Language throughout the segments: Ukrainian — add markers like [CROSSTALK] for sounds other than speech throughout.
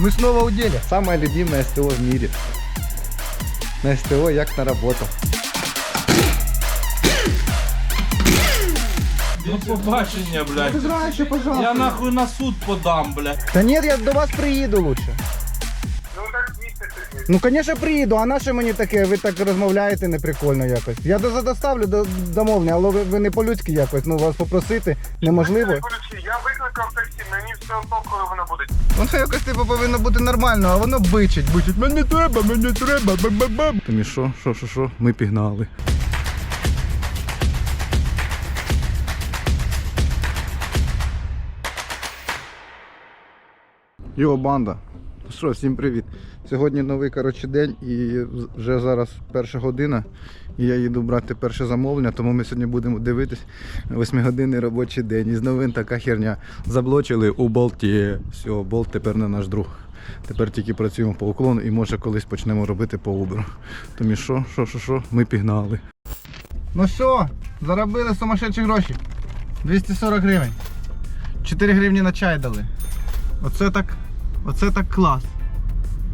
Мы снова у деле. Самое любимое СТО в мире. На СТО як на работу. До побачення, блядь. Здрасте, пожалуйста. Я нахуй на суд подам, блядь. Та ні, я до вас приїду лучше. Ну звісно, приїду, а на що мені таке? Ви так розмовляєте неприкольно якось. Я до- доставлю до домовлення, але ви, ви не по-людськи якось. Ну, вас попросити неможливо. Я викликав таксі, мені все одно, коли вона буде. Воно якось типу повинно бути нормально, а воно бичить, бичить. Мені треба, мені треба, бам-бам-бам. Томі що, що, що, що, ми пігнали. Йо, банда. Що, всім привіт. Сьогодні новий коротше, день і вже зараз перша година. І я їду брати перше замовлення, тому ми сьогодні будемо дивитись 8-годинний робочий день. Із новин така херня. Заблочили у болті. Все, болт тепер не наш друг. Тепер тільки працюємо по уклону і може колись почнемо робити по Uber. Тому що, що, що, що, ми пігнали. Ну що, заробили сумасшедші гроші. 240 гривень. 4 гривні на чай дали. Оце так, оце так клас.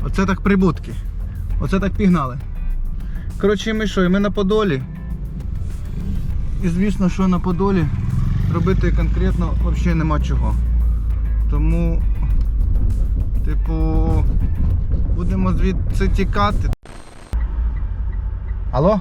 Оце так прибутки. Оце так пігнали. Коротше, ми що, і ми на Подолі. І звісно, що на Подолі робити конкретно взагалі нема чого. Тому, типу, будемо звідси тікати. Алло?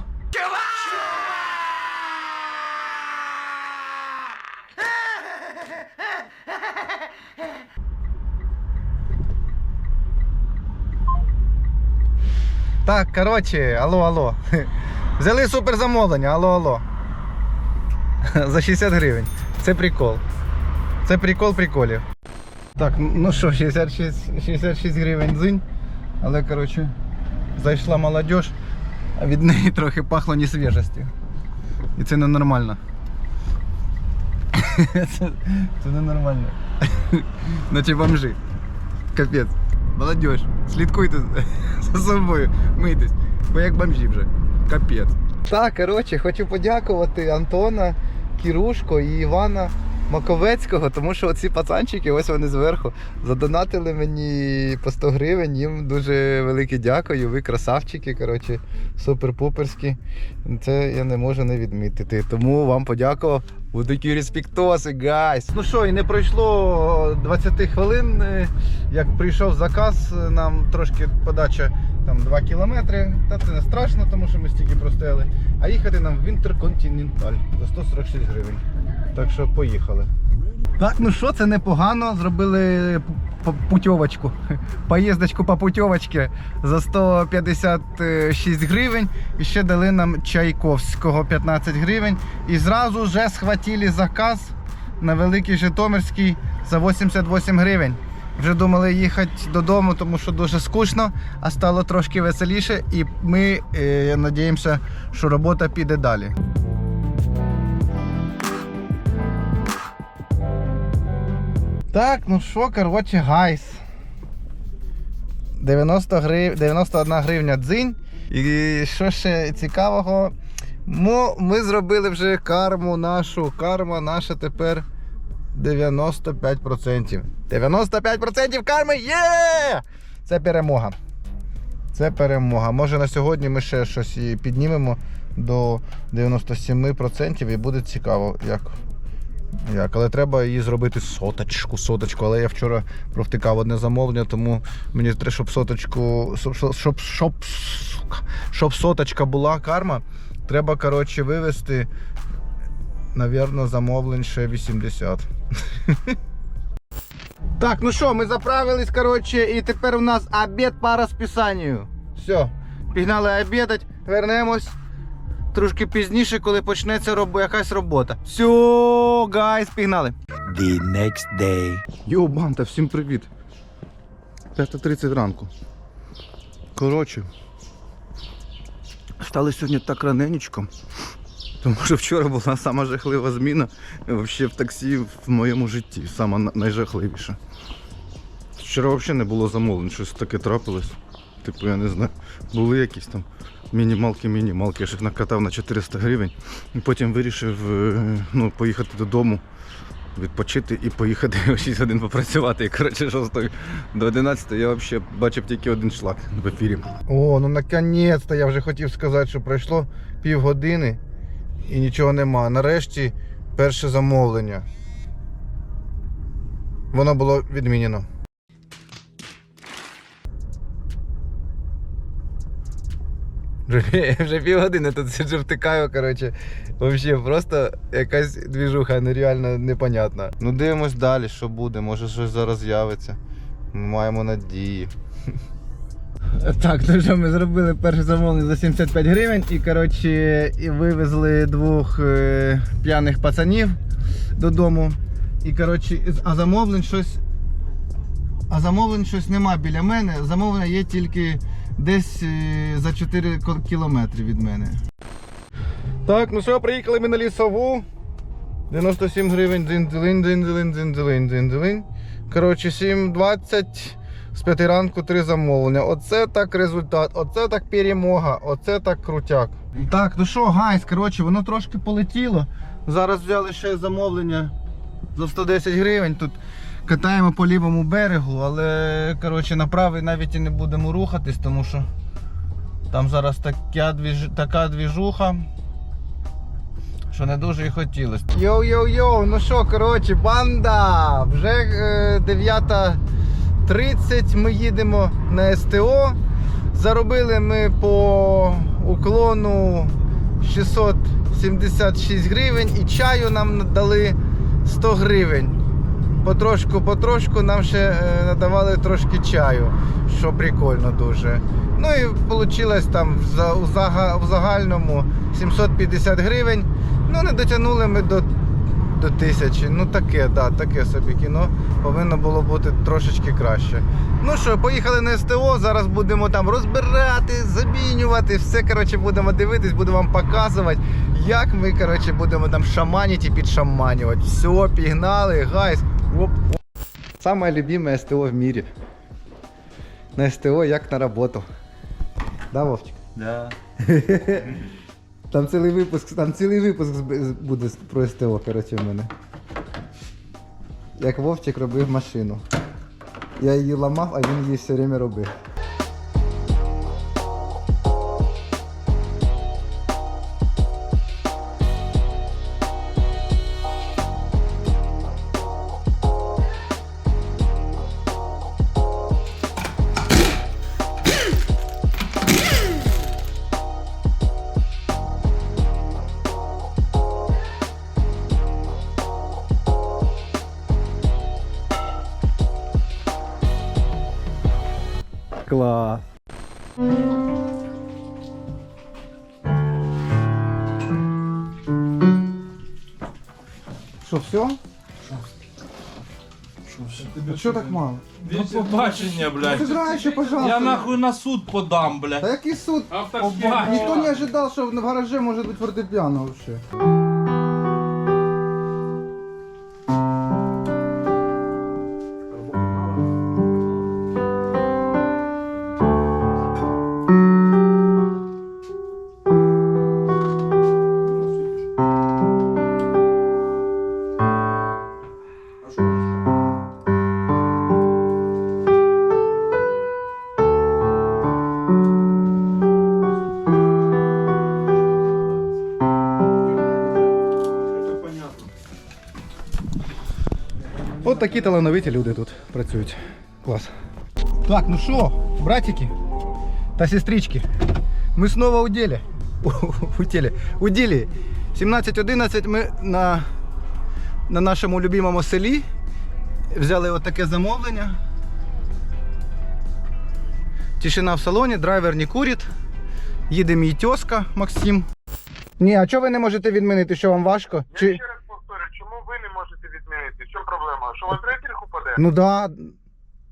Так, коротше, алло, алло. [LAUGHS] Взяли супер замовлення, алло, алло. [LAUGHS] За 60 гривень. Це прикол. Це прикол приколів. Так, ну що, 66, 66 гривень дзинь. Але, коротше, зайшла молодь, а від неї трохи пахло несвіжістю. І це ненормально. [LAUGHS] Це, це ненормально. Наче бомжи. Капець. Молодежь, слідкуйте за собою, мийтесь, бо як бомжі вже. Капець. Так, коротше, хочу подякувати Антона Кірушко і Івана Маковецького, тому що оці пацанчики, ось вони зверху, задонатили мені по 100 гривень. Їм дуже велике дякую. Ви красавчики, коротше, супер-пуперські. Це я не можу не відмітити. Тому вам подякував. Такі респектоси, гайс. Ну що, і не пройшло 20 хвилин, е, як прийшов заказ, е, нам трошки подача там 2 кілометри. Та це не страшно, тому що ми стільки простояли. А їхати нам в Інтерконтиненталь за 146 гривень. Так що поїхали. Так, ну що, це непогано. Зробили путьовочку. [LAUGHS] Поїздочку по путьовочці за 156 гривень. І ще дали нам Чайковського 15 гривень. І зразу вже схватили заказ на Великий Житомирський за 88 гривень. Вже думали їхати додому, тому що дуже скучно, а стало трошки веселіше, і ми е, надіємося, що робота піде далі. Так, ну що, коротше, гайс. 90 грив... 91 гривня дзинь. І що ще цікавого? Мо- Ми зробили вже карму нашу. Карма наша тепер 95%. 95% карми є! Це перемога. Це перемога. Може на сьогодні ми ще щось піднімемо до 97% і буде цікаво, як. Як, але треба її зробити соточку, соточку. Але я вчора провтикав одне замовлення, тому мені треба, щоб соточку, щоб, щоб, щоб, щоб, соточка була карма, треба, коротше, вивести, навірно, замовлень ще 80. [LAUGHS] Так, ну що, ми заправились, коротше, і тепер у нас обід по розписанню. Все, пігнали обідати, вернемось. Трошки пізніше, коли почнеться роб... якась робота. Все, гайс, пігнали. The next day. Йо, банта, всім привіт. 5.30 ранку. Коротше. Стали сьогодні так раненечко. Тому що вчора була сама жахлива зміна вообще в таксі в моєму житті. Сама найжахливіша. Вчора взагалі не було замовлень, щось таке трапилось. Типу, я не знаю, були якісь там мінімалки-мінімалки, я ж їх накатав на 400 гривень. І потім вирішив е, ну, поїхати додому. відпочити і поїхати [LAUGHS] 6 годин попрацювати. І коротше, 6 до 11 я взагалі бачив тільки один шлак в ефірі. О, ну наконець-то я вже хотів сказати, що пройшло півгодини і нічого нема. Нарешті перше замовлення. Воно було відмінено. Вже, [LAUGHS] вже півгодини тут сиджу втикаю, коротше. Взагалі, просто якась двіжуха нереально непонятна. Ну дивимось далі, що буде, може щось зараз з'явиться. Ми маємо надії. [LAUGHS] Так, то що ми зробили перше замовлення за 75 гривень і коротше і вивезли двох е, п'яних пацанів додому. І коротше, а замовлень щось. А замовлень щось нема біля мене. Замовлення є тільки десь е, за 4 кілометри від мене. Так, ну що, приїхали ми на лісову. 97 гривень, дзин-дзилин, дзин-дзилин, дзин-дзилин, дзин-дзилин. Коротше, 7,20 з 5 ранку 3 замовлення. Оце так результат, оце так перемога, оце так крутяк. Так, ну що, гайс, коротше, воно трошки полетіло. Зараз взяли ще замовлення за 110 гривень. Тут катаємо по лівому берегу, але коротше, на правий навіть і не будемо рухатись, тому що там зараз така, двіж... така двіжуха, що не дуже і хотілося. Йоу-йоу-йоу, ну що, коротше, банда! Вже е, 9.30 ми їдемо на СТО. Заробили ми по уклону 676 гривень і чаю нам дали 100 гривень. Потрошку, потрошку нам ще е, надавали трошки чаю, що прикольно дуже. Ну і вийшло там в, загальному 750 гривень. Ну не дотягнули ми до, до тисячі. Ну таке, да, таке собі кіно. Повинно було бути трошечки краще. Ну що, поїхали на СТО, зараз будемо там розбирати, замінювати, все коротше будемо дивитись, буду вам показувати, як ми коротше, будемо там шаманити і підшаманювати. Все, пігнали, гайс. Оп, оп. Самое любимое СТО в мире. На СТО як на роботу. Да, Вовчик? Да. Там цілий випуск, там цілий випуск буде про СТО, коротше, в мене. Як Вовчик робив машину. Я її ламав, а він її все время робив. Клас. Що, все? А що так мало? До побачення, блядь. Сыграй еще, пожалуйста. Я нахуй на суд подам, Та блядь. який суд? Автоспівач. Ніхто не ожидав, що в гараже може бути фортепіано вообще. Такі талановиті люди тут працюють. Клас. Так, ну що, братики та сестрички, ми знову у ділі. У, тілі. У ділі. 17.11 ми на, на нашому любимому селі взяли от таке замовлення. Тишина в салоні, драйвер не курить. Їде мій тьоска Максим. Ні, а чого ви не можете відмінити, що вам важко? Чи... ще раз повторю, чому ви не можете відмінити? В чому проблема? Що у вас рейтинг упаде? Ну да,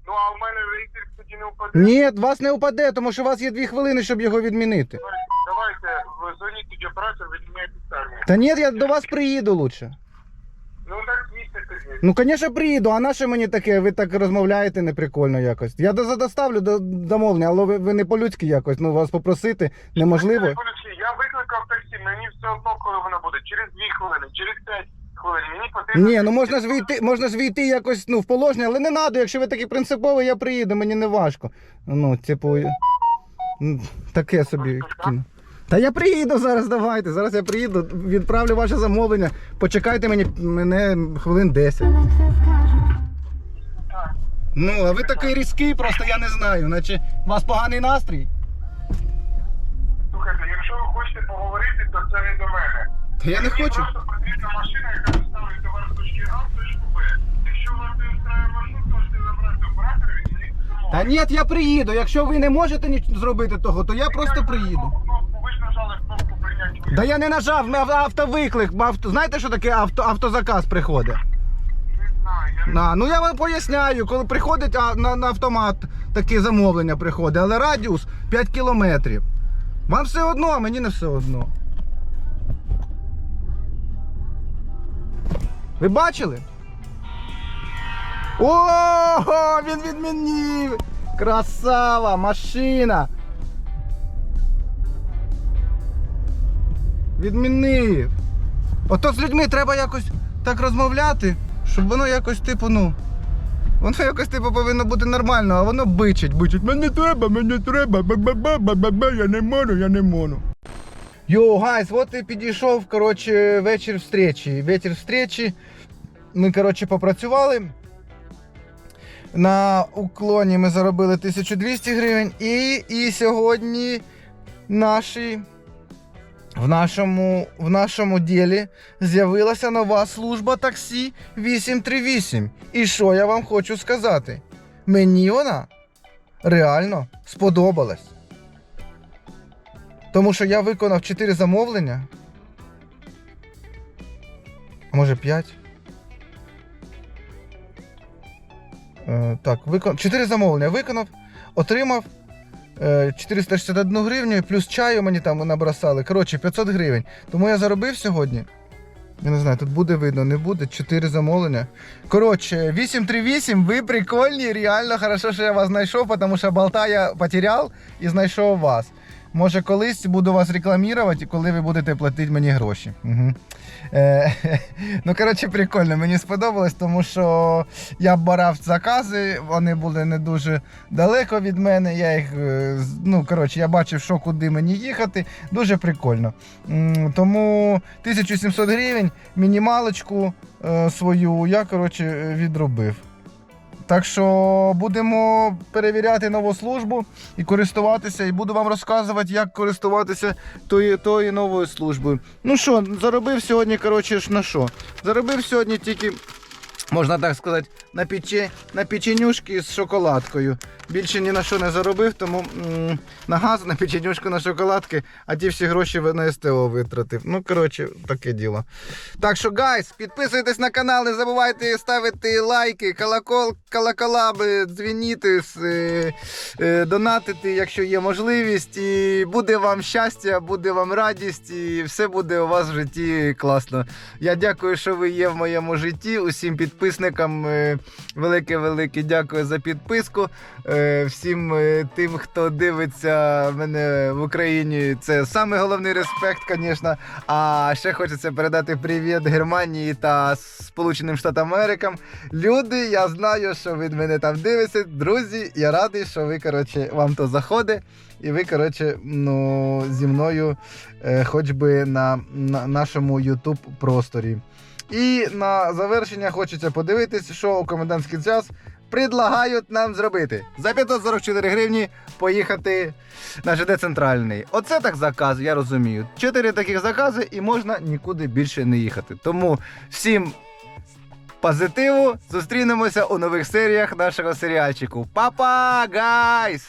Ну а в мене рейтинг тоді не упаде. Ні, вас не упаде, тому що у вас є дві хвилини, щоб його відмінити. Давайте, ви дзвоніть тоді оператор, відміняйте самі. Та ні, я до вас приїду лучше. Ну так їсти тоді. Ну, звісно, приїду, а наше мені таке, ви так розмовляєте неприкольно якось. Я до- доставлю до домовлення, але ви, ви не по-людськи якось, ну вас попросити неможливо. Я викликав таксі, мені все одно, коли воно буде. Через дві хвилини, через п'ять. Хвилин. Мені потрібно... Ні, ну можна ж війти, можна ж війти якось ну, в положення, але не треба, якщо ви такий принциповий, я приїду, мені не важко. Ну, типу, таке собі кіно. Та я приїду зараз, давайте. Зараз я приїду, відправлю ваше замовлення. Почекайте мені мене хвилин 10. Ну, а ви такий різкий, просто я не знаю. Наче у вас поганий настрій? Слухайте, якщо ви хочете поговорити, то це не до мене. Та я не Мені хочу. просто потрібна машина, яка доставить товар з точки А в точку Б. Якщо вас не устраює маршрут, можете забрати оператора і відмінити замовлення. Та ні, я приїду. Якщо ви не можете зробити того, то я просто приїду. Кнопку, ви ж нажали кнопку прийняти Да я не нажав, на автовиклик. Авто... Знаєте, що таке авто... автозаказ приходить? Не знаю, я не А, ну я вам поясняю, коли приходить а, на, на автомат таке замовлення приходить, але радіус 5 кілометрів. Вам все одно, а мені не все одно. Ви бачили? Ого, він відмінив! Красава, машина! Відмінив! Ото з людьми треба якось так розмовляти, щоб воно якось, типу, ну. Воно якось типу повинно бути нормально, а воно бичить, бичить. Мені треба, мені треба, ба-ба-ба-ба-ба, я не можу, я не можу. Йоу, гайс, от і підійшов, коротше, вечір встречі. Вечір встречі. Ми, коротше, попрацювали. На уклоні ми заробили 1200 гривень. І, і сьогодні наші в нашому, в нашому ділі з'явилася нова служба таксі 838. І що я вам хочу сказати? Мені вона реально сподобалась. Тому що я виконав 4 замовлення. А Може 5? Е, так, викон... 4 замовлення виконав, отримав е, 461 гривню, плюс чаю мені там набросали. Коротше, 500 гривень. Тому я заробив сьогодні. Я не знаю, тут буде видно, не буде. 4 замовлення. Коротше, 838, ви прикольні, реально хорошо, що я вас знайшов, тому що болта я потеряв і знайшов вас. Може, колись буду вас рекламувати, коли ви будете платити мені гроші. Угу. Е, [LAUGHS] ну, коротше, прикольно, мені сподобалось, тому що я брав закази, вони були не дуже далеко від мене. Я їх, е, ну, коротше, я бачив, що куди мені їхати. Дуже прикольно. Тому 1700 гривень, мінімалочку е, свою я, коротше, відробив. Так що будемо перевіряти нову службу і користуватися, і буду вам розказувати, як користуватися тою, тою новою службою. Ну що, заробив сьогодні, коротше, ж на що? Заробив сьогодні тільки, можна так сказати, на, пече, на печенюшки з шоколадкою. Більше ні на що не заробив, тому м, на газ, на печенюшку, на шоколадки, а ті всі гроші на СТО витратив. Ну, коротше, таке діло. Так що, гайс, підписуйтесь на канал, не забувайте ставити лайки, колокол, колокола, дзвініти, е, е, донатити, якщо є можливість. І буде вам щастя, буде вам радість, і все буде у вас в житті класно. Я дякую, що ви є в моєму житті. Усім підписникам е, велике-велике дякую за підписку. Е, Всім е, тим, хто дивиться мене в Україні, це саме головний респект, звісно. А ще хочеться передати привіт Германії та Сполученим Штатам Америкам. Люди, я знаю, що ви мене там дивитеся. Друзі, я радий, що ви, коротше, вам то заходить. І ви, коротше, ну, зі мною, е, хоч би на, на нашому YouTube просторі. І на завершення хочеться подивитись, що у комендантський час предлагають нам зробити. За 544 гривні поїхати на ЖД центральний. Оце так заказ, я розумію. Чотири таких закази і можна нікуди більше не їхати. Тому всім позитиву. Зустрінемося у нових серіях нашого серіальчику. Па-па, гайс!